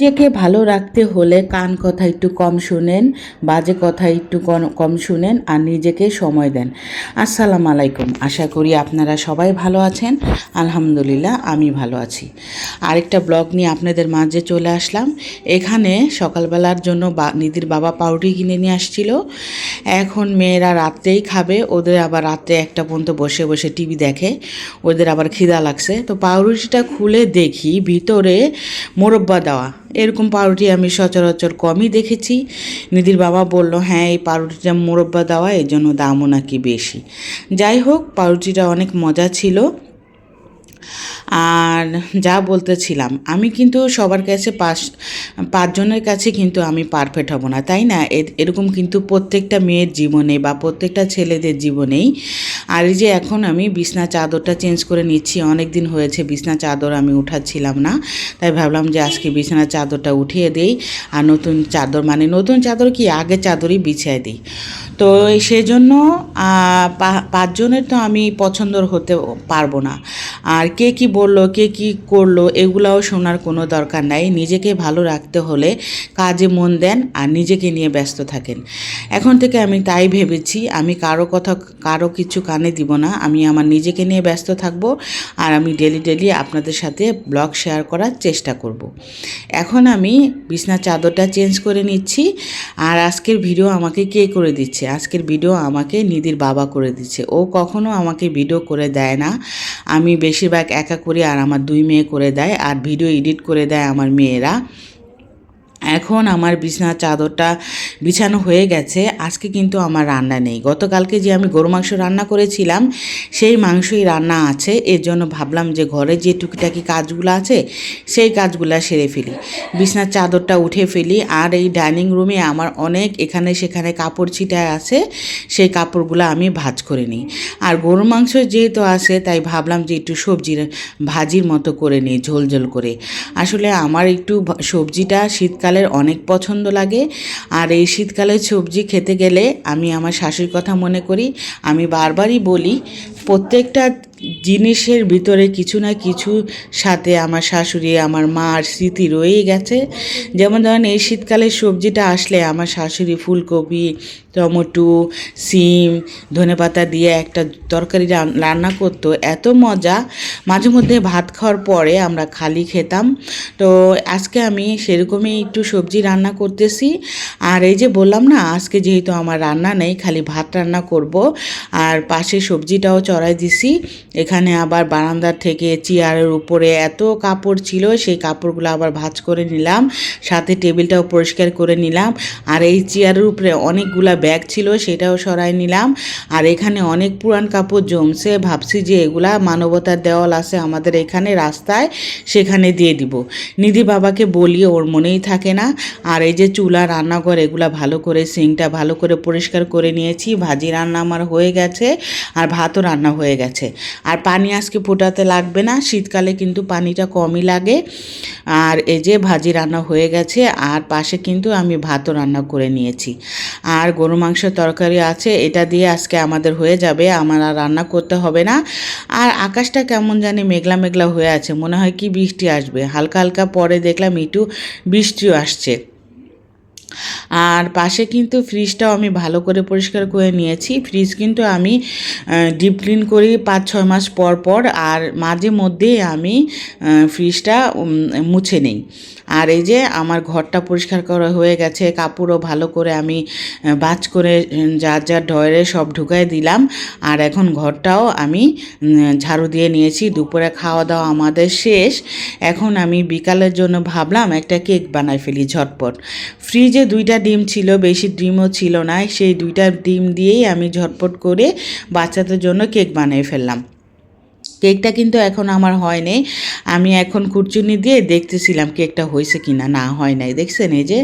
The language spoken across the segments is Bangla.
নিজেকে ভালো রাখতে হলে কান কথা একটু কম শুনেন, বাজে কথা একটু কম শুনেন আর নিজেকে সময় দেন। আসসালামু আলাইকুম। আশা করি আপনারা সবাই ভালো আছেন। আলহামদুলিল্লাহ, আমি ভালো আছি। আরেকটা ব্লগ নিয়ে আপনাদের মাঝে চলে আসলাম। এখানে সকালবেলার জন্য বা বাবা পাউরুটি কিনে নিয়ে আসছিল। এখন মেয়েরা রাত্রেই খাবে, ওদের আবার রাত্রে একটা পর্যন্ত বসে বসে টিভি দেখে, ওদের আবার খিদা লাগছে। তো পাউরুটিটা খুলে দেখি, ভিতরে মোরব্বা দেওয়া। এরকম পাউরুটি আমি সচরাচর কমই দেখেছি। নিধির বাবা বলল হ্যাঁ এই পাউরুটিটা মোরব্বা দেওয়া এই জন্য দামও নাকি বেশি। যাই হোক, পাউরুটিটা অনেক মজা ছিল। আর যা বলতেছিলাম, আমি কিন্তু সবার কাছে পাঁচ, পাঁচজনের কাছে কিন্তু আমি পারফেক্ট হব না, তাই না? এরকম কিন্তু প্রত্যেকটা মেয়ের জীবনে বা প্রত্যেকটা ছেলেদের জীবনেই। আর এই যে এখন আমি বিছনা চাদরটা চেঞ্জ করে নিচ্ছি অনেক দিন হয়েছে বিছনা চাদর আমি উঠাচ্ছিলাম না, তাই ভাবলাম যে আজকে বিছানা চাদরটা উঠিয়ে দেই, আর নতুন চাদর মানে নতুন চাদর কি আগে চাদরই বিছিয়ে দিই। তো সেই জন্য পা- পাঁচজনের তো আমি পছন্দর হতে পারব না। আর কে কি বলল, কে কি করল, এগুলাও শোনার কোনো দরকার নাই। নিজেকে ভালো রাখতে হলে কাজে মন দেন আর নিজেকে নিয়ে ব্যস্ত থাকেন। এখন থেকে আমি তাই ভেবেছি, আমি কারও কথা, কারও কিছু কানে দিব না। আমি আমার নিজেকে নিয়ে ব্যস্ত থাকব আর আমি ডেলি ডেলি আপনাদের সাথে ব্লগ শেয়ার করার চেষ্টা করব। এখন আমি বিছনা চাদরটা চেঞ্জ করে নিচ্ছি। আর আজকের ভিডিও আমাকে কে করে দিচ্ছে? আজকের ভিডিও আমাকে নিধির বাবা করে দিচ্ছে। ও কখনো আমাকে ভিডিও করে দেয় না। আমি বেশিরভাগ একা করি আর আমার দুই মেয়ে করে দেয় আর ভিডিও এডিট করে দেয় আমার মেয়েরা। এখন আমার বিছানা চাদরটা বিছানো হয়ে গেছে। আজকে কিন্তু আমার রান্না নেই। গতকালকে যে আমি গরু মাংস রান্না করেছিলাম, সেই মাংসই রান্না আছে। এর জন্য ভাবলাম যে ঘরে যে টুকিটাকি কাজগুলো আছে, সেই কাজগুলো সেরে ফেলি। বিছানার চাদরটা উঠে ফেলি। আর এই ডাইনিং রুমে আমার অনেক এখানে সেখানে কাপড় ছিটায় আছে, সেই কাপড়গুলো আমি ভাজ করে নিই। আর গরু মাংস যেহেতু আছে, তাই ভাবলাম যে একটু সবজির ভাজির মতো করে নিই, ঝোল ঝোল করে। আসলে আমার একটু সবজিটা শীতকালের অনেক পছন্দ লাগে। আর এই শীতকালের সবজি খেতে গেলে আমি আমার শাশুড়ির কথা মনে করি। আমি বারবারই বলি, প্রত্যেকটা জিনিসের ভিতরে কিছু না কিছু সাথে আমার শাশুড়ি, আমার মার স্মৃতি রয়েই গেছে। যেমন ধরেন এই শীতকালের সবজিটা আসলে আমার শাশুড়ি ফুলকপি, টমেটো, সিম ধনেপাতা দিয়ে একটা তরকারি রান্না করতো। এত মজা। মাঝে মধ্যে ভাত খাওয়ার পরে আমরা খালি খেতাম। তো আজকে আমি সেরকমই একটু সবজি রান্না করতেছি। আর এই যে বললাম না, আজকে যেহেতু আমার রান্না নেই, খালি ভাত রান্না করব। আর পাশে সবজিটাও চড়াই দিছি। এখানে আবার বারান্দার থেকে চেয়ারের উপরে এত কাপড় ছিল, সেই কাপড়গুলো আবার ভাঁজ করে নিলাম, সাথে টেবিলটাও পরিষ্কার করে নিলাম, আর এই চেয়ারের উপরে অনেকগুলা ব্যাগ ছিল, সেটাও সরাই নিলাম, আর এখানে অনেক পুরান কাপড় জমছে, ভাবছি যে এগুলা মানবতার দেওয়াল আছে আমাদের এখানে রাস্তায়, সেখানে দিয়ে দিব। নিধি বাবাকে বলি, ওর মনেই থাকে না, আর এই যে চুলা, রান্নাঘর, এগুলা ভালো করে, সিংটা ভালো করে পরিষ্কার করে নিয়েছি, ভাজি রান্না আমার হয়ে গেছে, আর ভাতও রান্না হয়ে গেছে। আর পানি আজকে ফোটাতে লাগবে না, শীতকালে কিন্তু পানিটা কমই লাগে। আর এই যে ভাজি রান্না হয়ে গেছে, আর পাশে কিন্তু আমি ভাতও রান্না করে নিয়েছি। আর গরু মাংসের তরকারি আছে, এটা দিয়ে আজকে আমাদের হয়ে যাবে, আমার আর রান্না করতে হবে না। আর আকাশটা কেমন জানি মেঘলা মেঘলা হয়ে আছে, মনে হয় কি বৃষ্টি আসবে, হালকা হালকা পরে দেখলাম একটু বৃষ্টিও আসছে। আর পাশে কিন্তু ফ্রিজটাও আমি ভালো করে পরিষ্কার করে নিয়েছি। ফ্রিজ কিন্তু আমি ডিপ ক্লিন করি পাঁচ ছয় মাস পর পর আর মাঝে মধ্যে আমি ফ্রিজটা মুছে নেই। আর এই যে আমার ঘরটা পরিষ্কার করা হয়ে গেছে, কাপড়ও ভালো করে আমি বাজ করে যার যার ডয়ারে সব ঢুকাই দিলাম। আর এখন ঘরটাও আমি ঝাড়ু দিয়ে নিয়েছি, দুপুরে খাওয়া দাওয়া আমাদের শেষ। এখন আমি বিকালের জন্য ভাবলাম একটা কেক বানাই ফেলি ঝটপট। ফ্রিজে দুইটা ডিম ছিল, বেশি ডিমও ছিল না, সেই দুইটা ডিম দিয়েই আমি ঝটপট করে বাচ্চাদের জন্য কেক বানিয়ে ফেললাম। কেকটা কিন্তু এখন আমার হয় হয়নি আমি এখন কুচুনি দিয়ে দেখতেছিলাম কেকটা হয়েছে কি না না হয় নাই। দেখছেন, এই যে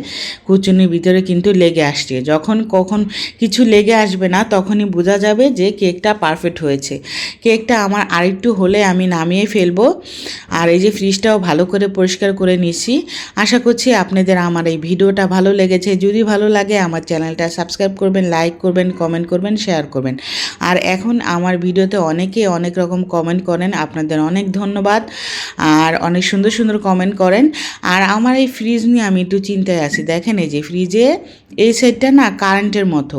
কুচুনির ভিতরে কিন্তু লেগে আসছে। যখন কখন কিছু লেগে আসবে না, তখনই বোঝা যাবে যে কেকটা পারফেক্ট হয়েছে। কেকটা আমার আরেকটু হলে আমি নামিয়ে ফেলব। আর এই যে ফ্রিজটাও ভালো করে পরিষ্কার করে নিছি আশা করছি আপনাদের আমার এই ভিডিওটা ভালো লেগেছে। যদি ভালো লাগে, আমার চ্যানেলটা সাবস্ক্রাইব করবেন, লাইক করবেন, কমেন্ট করবেন, শেয়ার করবেন। আর এখন আমার ভিডিওতে অনেকে অনেক রকম কমেন্ট করেন, আপনাদের অনেক ধন্যবাদ। আর অনেক সুন্দর সুন্দর কমেন্ট করেন। আর আমার এই ফ্রিজ নিয়ে আমি একটু চিন্তায় আছি। দেখেন এই যে ফ্রিজে এই সাইডটা না কারেন্টের মতো।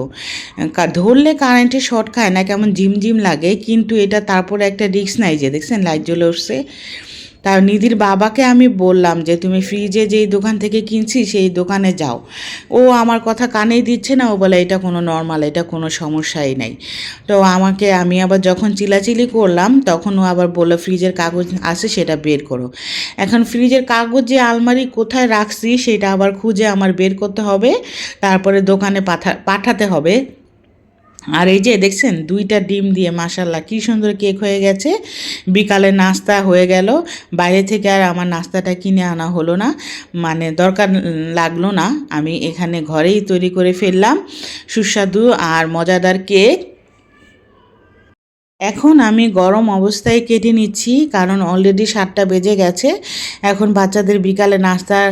ধরলে কারেন্টে শর্ট খায় না, কেমন জিম জিম লাগে। কিন্তু এটা তারপরে একটা রিক্স নাই যে, দেখছেন লাইট জ্বলে উঠছে। তার নিধির বাবাকে আমি বললাম যে, তুমি ফ্রিজে যেই দোকান থেকে কিনছি, সেই দোকানে যাও। ও আমার কথা কানেই দিচ্ছে না। ও বলে, এটা কোনো নর্মাল এটা কোনো সমস্যাই নাই। তো আমাকে আমি আবার যখন চিলাচিলি করলাম, তখন ও আবার বলল ফ্রিজের কাগজ আছে, সেটা বের করো। এখন ফ্রিজের কাগজ যে আলমারি কোথায় রাখছি, সেটা আবার খুঁজে আমার বের করতে হবে। তারপরে দোকানে পাঠা পাঠাতে হবে। আর এই যে দেখছেন, দুইটা ডিম দিয়ে মাসাল্লাহ কী সুন্দর কেক হয়ে গেছে। বিকালে নাস্তা হয়ে গেল। বাইরে থেকে আর আমার নাস্তাটা কিনে আনা হলো না। মানে দরকার লাগল না। আমি এখানে ঘরেই তৈরি করে ফেললাম। সুস্বাদু আর মজাদার কেক। এখন আমি গরম অবস্থায় কেটে নিচ্ছি, কারণ অলরেডি সাতটা বেজে গেছে। এখন বাচ্চাদের বিকালে নাস্তার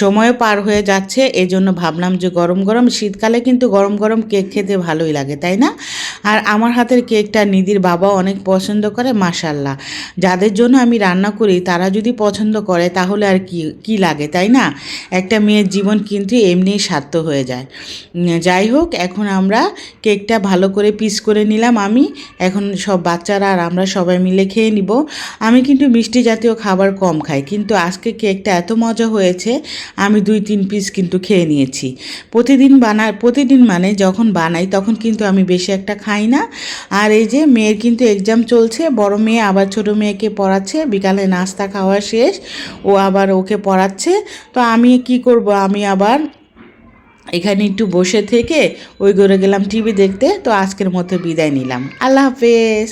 সময় পার হয়ে যাচ্ছে। এজন্য ভাবলাম যে গরম গরম শীতকালে কিন্তু গরম গরম কেক খেতে ভালোই লাগে, তাই না? আর আমার হাতের কেকটা নিদির বাবা অনেক পছন্দ করে মাসাল্লাহ যাদের জন্য আমি রান্না করি, তারা যদি পছন্দ করে, তাহলে আর কি কি লাগে, তাই না? একটা মেয়ের জীবন কিন্তু এমনিই সার্থ হয়ে যায়। যাই হোক, এখন আমরা কেকটা ভালো করে পিস করে নিলাম আমি। এখন সব বাচ্চারা আর আমরা সবাই মিলে খেয়ে নিব। আমি কিন্তু মিষ্টি জাতীয় খাবার কম খাই, কিন্তু আজকে কেকটা এত মজা হয়েছে, আমি দুই তিন পিস কিন্তু খেয়ে নিয়েছি। প্রতিদিন বানা প্রতিদিন মানে যখন বানাই, তখন কিন্তু আমি বেশি একটা খাই না। আর এই যে মেয়ের কিন্তু এক্সাম চলছে, বড় মেয়ে আবার ছোটো মেয়েকে পড়াচ্ছে, বিকালে নাস্তা খাওয়া শেষ, ও আবার ওকে পড়াচ্ছে। তো আমি কি করব? আমি আবার এখানে একটু বসে থেকে ওই করে গেলাম টিভি দেখতে, তো আজকের মতো বিদায় নিলাম। আল্লাহ হাফেজ।